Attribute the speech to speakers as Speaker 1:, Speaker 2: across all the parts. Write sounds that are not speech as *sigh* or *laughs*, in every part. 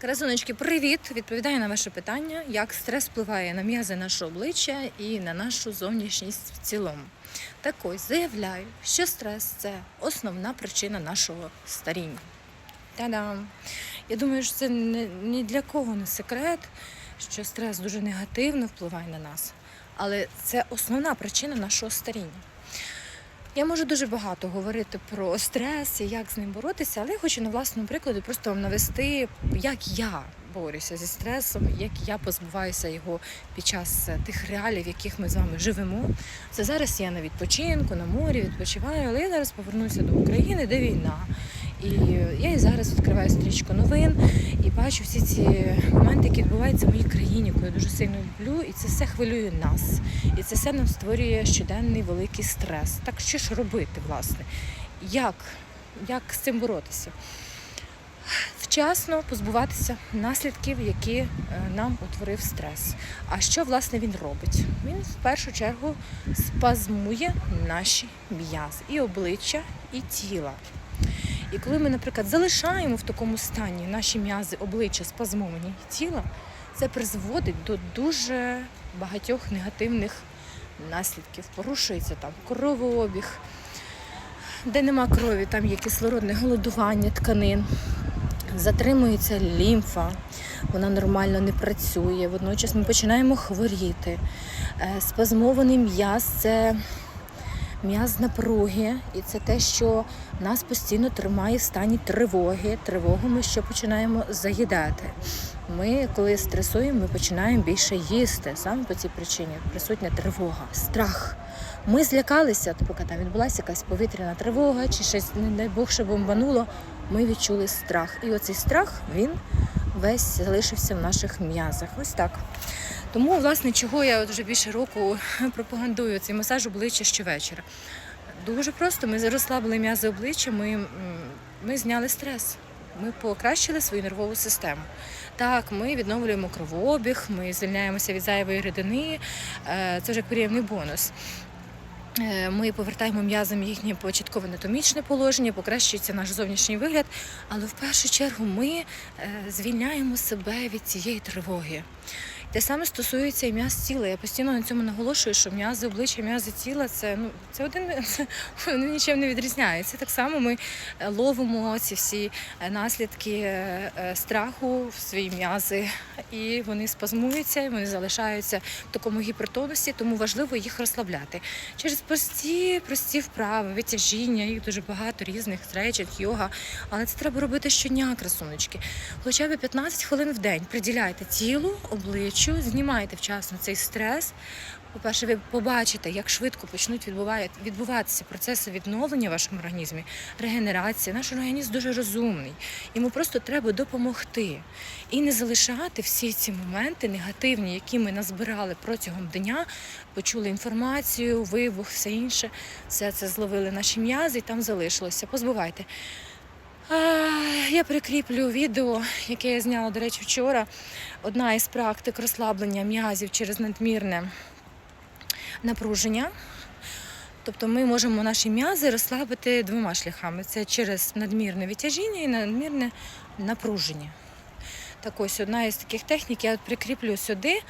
Speaker 1: Красуночки, привіт! Відповідаю на ваше питання, як стрес впливає на м'язи нашого обличчя і на нашу зовнішність в цілому. Так ось заявляю, що стрес це основна причина нашого старіння. Та-дам! Я думаю, що це ні для кого не секрет, що стрес дуже негативно впливає на нас, але це основна причина нашого старіння. Я можу дуже багато говорити про стрес і як з ним боротися, але я хочу на власному прикладі просто вам навести, як я борюся зі стресом, як я позбуваюся його під час е, тих реалій, в яких ми з вами живемо. Це зараз я на відпочинку, на морі відпочиваю, але я зараз повернуся до України, де війна. І я і зараз відкриваю стрічку новин і бачу всі ці моменти, які відбуваються в моїй країні, яку я дуже сильно люблю, і це все хвилює нас. І це все нам створює щоденний великий стрес. Так що ж робити, власне? Як, як з цим боротися? Вчасно позбуватися наслідків, які е, нам утворив стрес. А що власне він робить? Він в першу чергу спазмує наші м'язи і обличчя, і тіла. І коли ми, наприклад, залишаємо в такому стані наші м'язи обличчя спазмовані тіла, це призводить до дуже багатьох негативних наслідків. Порушується там кровообіг, де нема крові, там є кислородне голодування тканин, затримується лімфа, вона нормально не працює. Водночас ми починаємо хворіти. Е, Спазмований м'яз це м'яз напруги, і це те, що нас постійно тримає в стані тривоги. Тривогу ми що починаємо заїдати. Ми, коли стресуємо, ми починаємо більше їсти. Саме по цій причині присутня тривога, страх. Ми злякалися, наприклад, там відбулася якась повітряна тривога, чи щось, не дай Бог, що бомбануло. Ми відчули страх. І оцей страх він весь залишився в наших м'язах. Ось так. Тому, власне, чого я вже більше року *laughs* пропагандую цей масаж обличчя щовечора. Дуже просто ми розслабили м'язи обличчя, ми, ми зняли стрес. Ми покращили свою нервову систему. Так, ми відновлюємо кровообіг, ми звільняємося від зайвої рідини. Е, Це вже приємний бонус. Е, Ми повертаємо м'язам їхнє початкове анатомічне положення, покращується наш зовнішній вигляд, але в першу чергу ми е, звільняємо себе від цієї тривоги. Те саме стосується і м'яз тіла. Я постійно на цьому наголошую, що м'язи обличчя, м'язи тіла це ну це один *laughs* це нічим не відрізняються. Так само ми е, ловимо ці всі е, наслідки е, страху в свої м'язи, і вони спазмуються, і вони залишаються в такому гіпертонусі, тому важливо їх розслабляти через прості, прості вправи, витяжіння, їх дуже багато різних стретчинг, йога. Але це треба робити щодня, красуночки. Хоча б 15 хвилин в день приділяйте тілу, обличчю, знімайте вчасно цей стрес. По-перше, ви побачите, як швидко почнуть відбуватися процеси відновлення в вашому організмі, регенерація. Наш організм дуже розумний. Йому просто треба допомогти і не залишати всі ці моменти негативні, які ми назбирали протягом дня, почули інформацію, вибух, все інше. Все це зловили наші м'язи і там залишилося. Позбувайте. Я прикріплю відео, яке я зняла, до речі, вчора. Одна із практик розслаблення м'язів через надмірне напруження. Тобто ми можемо наші м'язи розслабити двома шляхами: це через надмірне відтяжіння і надмірне напруження. Так ось одна із таких технік я прикріплю сюди.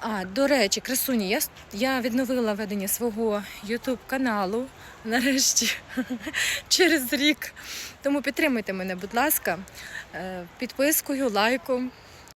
Speaker 1: А, до речі, красуні, я, я відновила ведення свого YouTube каналу нарешті *laughs* через рік. Тому підтримуйте мене, будь ласка, е, підпискою, лайком.